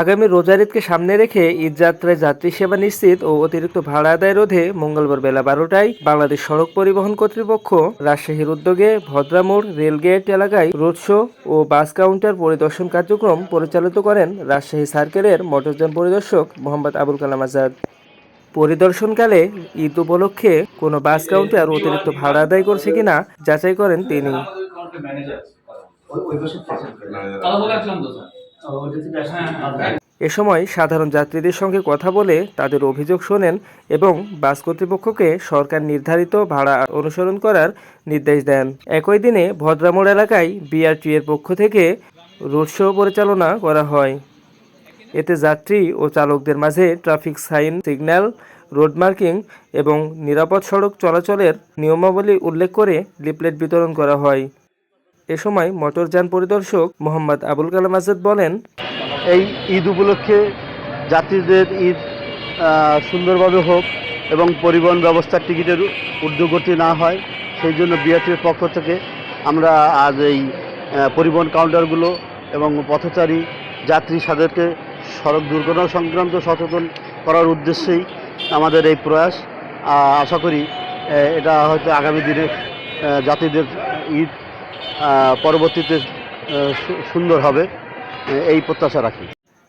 আগামী রোজার ঈদকে সামনে রেখে ঈদযাত্রায় যাত্রী সেবা নিশ্চিত ও অতিরিক্ত ভাড়া আদায় রোধে মঙ্গলবার বেলা বারোটায় বাংলাদেশ সড়ক পরিবহন কর্তৃপক্ষ রাজশাহীর উদ্যোগে ভদ্রামোড় রেলগেট এলাকায় রোড শো ও বাস কাউন্টার পরিদর্শন কার্যক্রম পরিচালিত করেন রাজশাহী সার্কেলের মোটরযান পরিদর্শক মোহাম্মদ আবুল কালাম আজাদ। পরিদর্শনকালে ঈদ উপলক্ষে কোনো বাস কাউন্টার অতিরিক্ত ভাড়া আদায় করছে কিনা যাচাই করেন তিনি। এ সময় সাধারণ যাত্রীদের সঙ্গে কথা বলে তাদের অভিযোগ শোনেন এবং বাস কর্তৃপক্ষকে সরকার নির্ধারিত ভাড়া অনুসরণ করার নির্দেশ দেন। একই দিনে ভদ্রামোড় এলাকায় বিআরটি এর পক্ষ থেকে রোড শো পরিচালনা করা হয়। এতে যাত্রী ও চালকদের মাঝে traffic sign, signal, road marking এবং নিরাপদ সড়ক চলাচলের নিয়মাবলী উল্লেখ করে লিপলেট বিতরণ করা হয়। এ সময় মোটরযান পরিদর্শক মোহাম্মদ আবুল কালাম আজাদ বলেন, এই ঈদ উপলক্ষে যাত্রীদের ঈদ সুন্দরভাবে হোক এবং পরিবহন ব্যবস্থার টিকিটের ঊর্ধ্বগতি না হয়, সেই জন্য বিআরটির পক্ষ থেকে আমরা আজ এই পরিবহন কাউন্টারগুলো এবং পথচারী যাত্রী সাদেরকে সড়ক দুর্ঘটনা সংক্রান্ত সচেতন করার উদ্দেশ্যেই আমাদের এই প্রয়াস। আশা করি এটা হয়তো আগামী দিনে যাত্রীদের ঈদ পরবর্তীতে সুন্দর হবে। এই প্রত্যাশা রাখি।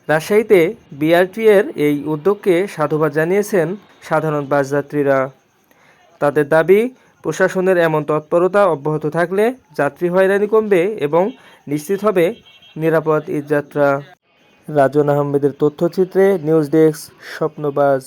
রাজশাহীতে বিআরটি এর এই উদ্যোগকে সাধুবাদ জানিয়েছেন সাধারণ বাস যাত্রীরা তাদের দাবি, প্রশাসনের এমন তৎপরতা অব্যাহত থাকলে যাত্রী হয়রানি কমবে এবং নিশ্চিত হবে নিরাপদ ঈদযাত্রা। রাজন আহমেদের তথ্যচিত্রে, নিউজ ডেস্ক, স্বপ্নবাজ।